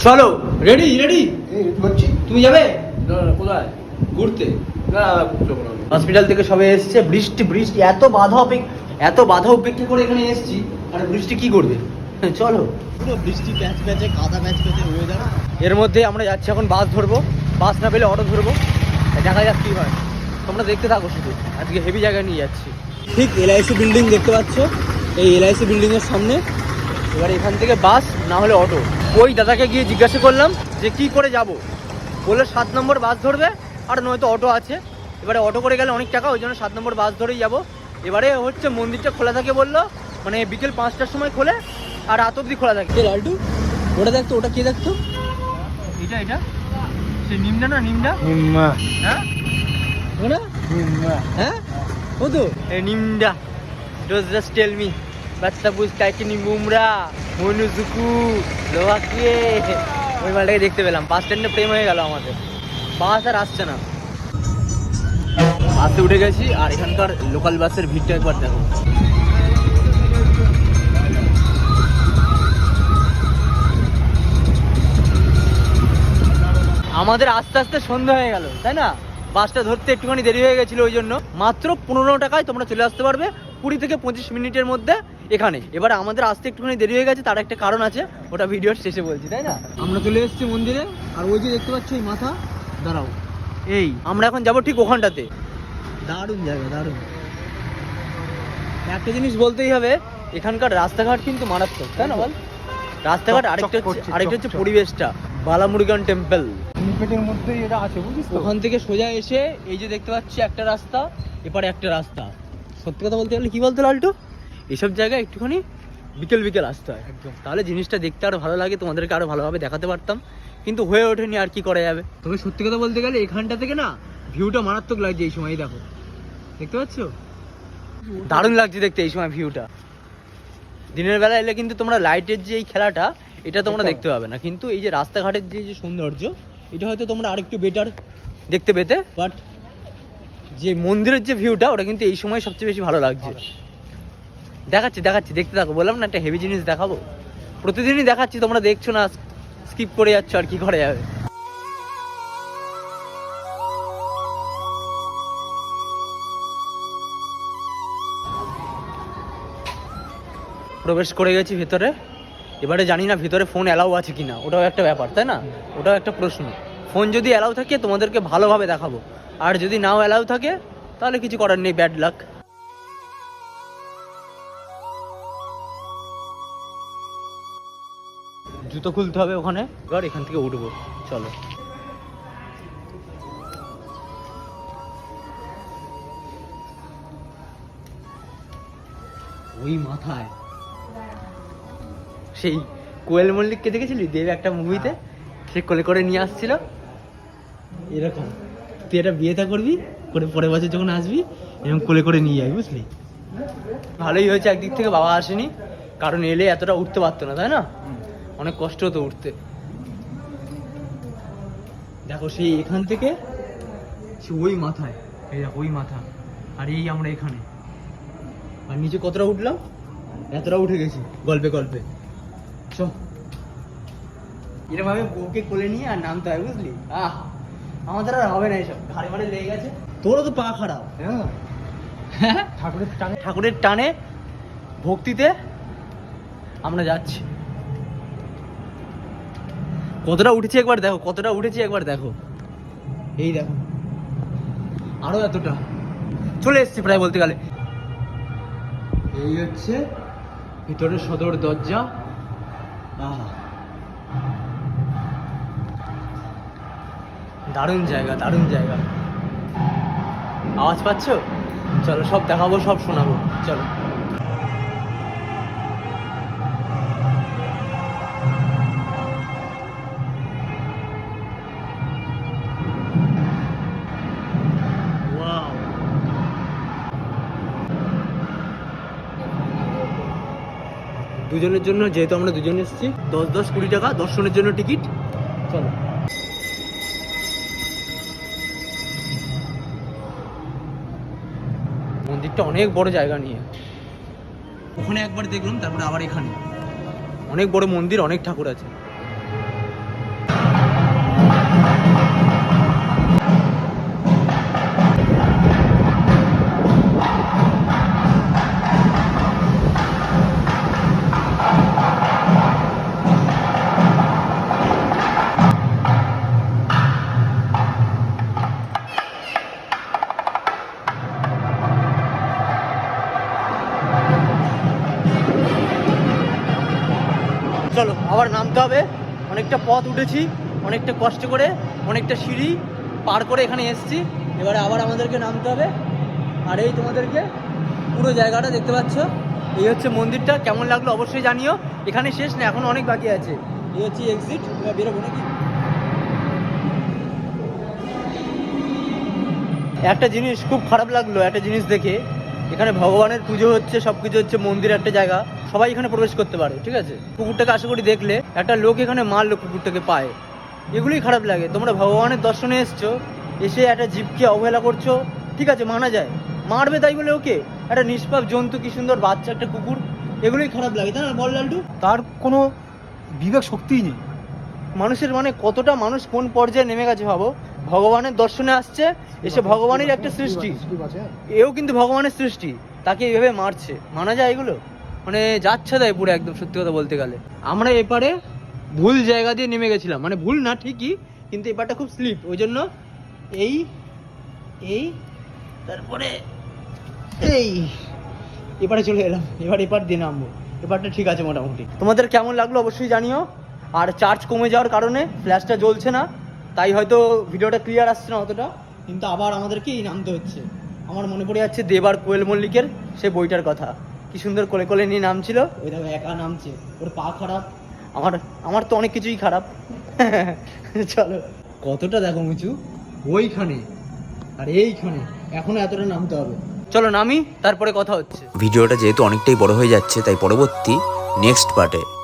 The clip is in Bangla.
চলো রেডি রেডি তুমি যাবে? না না কোথায়? ঘুরতে। না হসপিটাল থেকে সবে এসছে বৃষ্টি বৃষ্টি এত বাধা অপেক্ষা এত বাধা উপেক্ষা করে এখানে এসেছি। আর বৃষ্টি কি করবে? হ্যাঁ, চলো বৃষ্টি প্যাচ প্যাচে কাদা প্যাচ প্যাচে ওয়েদার এর মধ্যে আমরা যাচ্ছি এখন বাস ধরবো। বাস না পেলে অটো ধরবো। দেখা যাক কি হয়। তোমরা দেখতে থাকো শুধু। আজকে হেভি জায়গায় নিয়ে যাচ্ছি। ঠিক এলআইসি বিল্ডিং দেখতে পাচ্ছ। এই এলআইসি বিল্ডিং এর সামনে। এবার এখান থেকে বাস না হলে অটো ওই দাদাকে গিয়ে জিজ্ঞাসা করলাম যে কি করে যাব। বলল সাত নম্বর বাস ধরবে আর নয়তো অটো আছে। এবারে অটো করে গেলে অনেক টাকা ওই জন্য সাত নম্বর বাস ধরেই যাব। এবারে হচ্ছে মন্দিরটা খোলা থাকে বলল মানে বিকেল পাঁচটার সময় খোলে আর রাত অব্দি খোলা থাকে। লালটু? ওটা দেখতো ওটা কে দেখতো? এটা এটা? সে নিমডা না নিমডা? হ্যাঁ? ওটা? হ্যাঁ? ও তো? নিমডা। ডোজ জাস্ট টেল মি বাচ্চা বুঝ কাইকে নিমুমরা মনুজুকু লোহাকিয়ে ওই মালটাকে দেখতে পেলাম। বাস স্ট্যান্ডে প্রেম হয়ে গেল আমাদের। বাস আর আসছে না। বাসে উঠে গেছি, আর এখানকার লোকাল বাসের ভিড়টা একবার দেখো। আমাদের আস্তে আস্তে সন্ধ্যা হয়ে গেল, তাই না? বাসটা ধরতে একটুখানি দেরি হয়ে গেছিল ওই জন্য। মাত্র পনেরো টাকায় তোমরা চলে আসতে পারবে। কুড়ি থেকে পঁচিশ মিনিটের মধ্যে এখানে। এবার আমাদের আসতে একটুখানি দেরি হয়ে গেছে তার একটা কারণ আছে ওটা ভিডিওর শেষে বলছি তাই না? আমরা চলে এসেছি মন্দিরে আর ওই যে দেখতে পাচ্ছি এই মাথা দাঁড়াও। এই আমরা এখন যাব ঠিক ওখানটাতে। দারুণ জায়গা দারুণ। একটা জিনিস বলতেই হবে এখানকার রাস্তাঘাট কিন্তু মারাত্মক তাই না বল? রাস্তাঘাট আরেকটা হচ্ছে আরেকটা হচ্ছে পরিবেশটা বালামুরগান টেম্পল। পেটের মধ্যেই এটা আছে বুঝিস ওখান থেকে সোজা এসে এই যে দেখতে পাচ্ছি একটা রাস্তা এপারে একটা রাস্তা। সত্যি কথা বলতে গেলে কি বলতো লালটু? এসব জায়গায় একটুখানি বিকেল বিকেল আসতে হয়। একদম। তাহলে জিনিসটা দেখতে আরও ভালো লাগে তোমাদেরকে আরও ভালোভাবে দেখাতে পারতাম। কিন্তু হয়ে ওঠেনি আর কি করা যাবে। তবে সত্যি কথা বলতে গেলে এখানটা থেকে না ভিউটা মারাত্মক লাগছে এই সময় দেখো। দেখতে পাচ্ছ? দারুণ লাগছে দেখতে এই সময় ভিউটা। দিনের বেলা এলে কিন্তু তোমরা লাইটের যে এই খেলাটা এটা তোমরা দেখতে পাবে না। কিন্তু এই যে রাস্তাঘাটের যে যে সৌন্দর্য এটা হয়তো তোমরা আরেকটু বেটার দেখতে পেতে। বাট যে মন্দিরের যে ভিউটা ওটা কিন্তু এই সময় সবচেয়ে বেশি ভালো লাগছে। দেখাচ্ছি দেখাচ্ছি দেখতে থাকো। বললাম না একটা হেভি জিনিস দেখাবো। প্রতিদিনই দেখাচ্ছি তোমরা দেখছ না স্কিপ করে যাচ্ছ আর কি করা যাবে। প্রবেশ করে গেছি ভেতরে। এবারে জানি না ভিতরে ফোন অ্যালাউ আছে কিনা। ওটাও একটা ব্যাপার তাই না? ওটাও একটা প্রশ্ন। ফোন যদি অ্যালাউ থাকে তোমাদেরকে ভালোভাবে দেখাবো। আর যদি নাও অ্যালাউ থাকে, তাহলে কিছু করার নেই ব্যাড লাক জুতো খুলতে হবে ওখানে, এবার এখান থেকে উঠবো, চলো। ওই মাথায়। সেই কোয়েল মল্লিককে দেখেছিলি? দেব একটা মুভিতে সে কোলে করে নিয়ে আসছিল। এরকম। তুই একটা বিয়েটা করবি, করে পরের বছর যখন আসবি এরকম কোলে করে নিয়ে যাবি, বুঝলি? ভালোই হয়েছে, একদিক থেকে বাবা আসেনি, কারণ এলে এতটা উঠতে পারতো না, তাই না? অনেক কষ্ট হতো উঠতে। দেখো সেই এখান থেকে, সে ওই মাথায়, এই দেখো, ওই মাথা, আর এই আমরা এখানে। আর নিচে কতটা উঠলাম? এতটা উঠে গেছি, গল্পে গল্পে। চ এরকম ভাবে বউকে কোলে নিয়ে আর নামতে হয়, বুঝলি? আহ! আমাদের আর হবে না এসব ঘাড়ে মারে লেগে গেছে। তোরও তো পা খারাপ। হ্যাঁ। হ্যাঁ? ঠাকুরের টানে। ঠাকুরের টানে ভক্তিতে আমরা যাচ্ছি। কতটা উঠেছি একবার দেখো কতটা উঠেছি একবার দেখো। এই দেখো। আরও এতটা। চলে এসছি প্রায় বলতে গেলে। এই হচ্ছে ভিতরের সদর দরজা। আহা। দারুণ জায়গা দারুণ জায়গা। আওয়াজ পাচ্ছ? চলো, সব দেখাবো, সব শোনাবো। চলো. দুজনের জন্য, যেহেতু আমরা দুজন এসেছি, দশ দশ কুড়ি টাকা দর্শনের জন্য টিকিট। চলো। মন্দিরটা অনেক বড় জায়গা নিয়ে। ওখানে একবার দেখলাম তারপরে আবার এখানে। অনেক বড় মন্দির অনেক ঠাকুর আছে। নামতে হবে। অনেকটা পথ উঠেছি, অনেকটা কষ্ট করে, অনেকটা সিঁড়ি পার করে এখানে এসেছি। এবারে আবার আমাদেরকে নামতে হবে। আর এই তোমাদেরকে পুরো জায়গাটা দেখতে পাচ্ছ। এই হচ্ছে মন্দিরটা, কেমন লাগল অবশ্যই জানিও। এখানে শেষ না, এখন অনেক বাকি আছে। এই হচ্ছে এক্সিট বেরোবো নাকি? একটা জিনিস খুব খারাপ লাগল, একটা জিনিস দেখে। এখানে ভগবানের পুজো হচ্ছে সব কিছু হচ্ছে মন্দির একটা জায়গা। সবাই এখানে প্রবেশ করতে পারে ঠিক আছে? কুকুরটাকে আশা করি দেখলে একটা লোক এখানে মারলো কুকুরটাকে পায়। এগুলোই খারাপ লাগে। তোমরা ভগবানের দর্শনে এসছো এসে একটা জীবকে অবহেলা করছ ঠিক আছে মানা যায়। মারবে তাই বলে ওকে? একটা নিষ্পাপ জন্তু কি সুন্দর বাচ্চা একটা কুকুর এগুলোই খারাপ লাগে তাই না বল লাল্টু? তার কোনো বিবেক শক্তিই নেই। মানুষের মানে কতটা মানুষ কোন পর্যায়ে নেমে গেছে ভাবো? ভগবানের দর্শনে আসছে এসে ভগবানের একটা সৃষ্টি। এও কিন্তু ভগবানের সৃষ্টি তাকে এইভাবে মারছে। মানা যায় এগুলো? মানে যাচ্ছে তাই পুরো একদম সত্যি কথা বলতে গেলে। আমরা এপারে ভুল জায়গা দিয়ে নেমে গেছিলাম। মানে ভুল না ঠিকই কিন্তু এপারটা খুব স্লিপ। ওই জন্য এই এই তারপরে এই এবারে চলে এলাম। এবার এপার দিয়ে নামবো। এপারটা ঠিক আছে মোটামুটি। তোমাদের কেমন লাগল অবশ্যই জানিও। আর চার্জ কমে যাওয়ার কারণে ফ্ল্যাশটা জ্বলছে না। তাই হয়তো ভিডিওটা ক্লিয়ার আসছে না অতটা কিন্তু আবার আমাদেরকে এই নামতে হচ্ছে। আমার মনে পড়ে যাচ্ছে দেবার কোয়েল মল্লিকের সে বইটার কথা। কি সুন্দর কোলে কোলে নিয়ে নামছিল। ওই দেখো একা নামছে। ওর পা খারাপ। আমার আমার তো অনেক কিছুই খারাপ। চলো। কতটা দেখো মুচু? ওইখানে। আর এইখানে। এখনও এতটা নামতে হবে। চলো নামি তারপরে কথা হচ্ছে। ভিডিওটা যেহেতু অনেকটাই বড় হয়ে যাচ্ছে তাই পরবর্তী নেক্সট পার্টে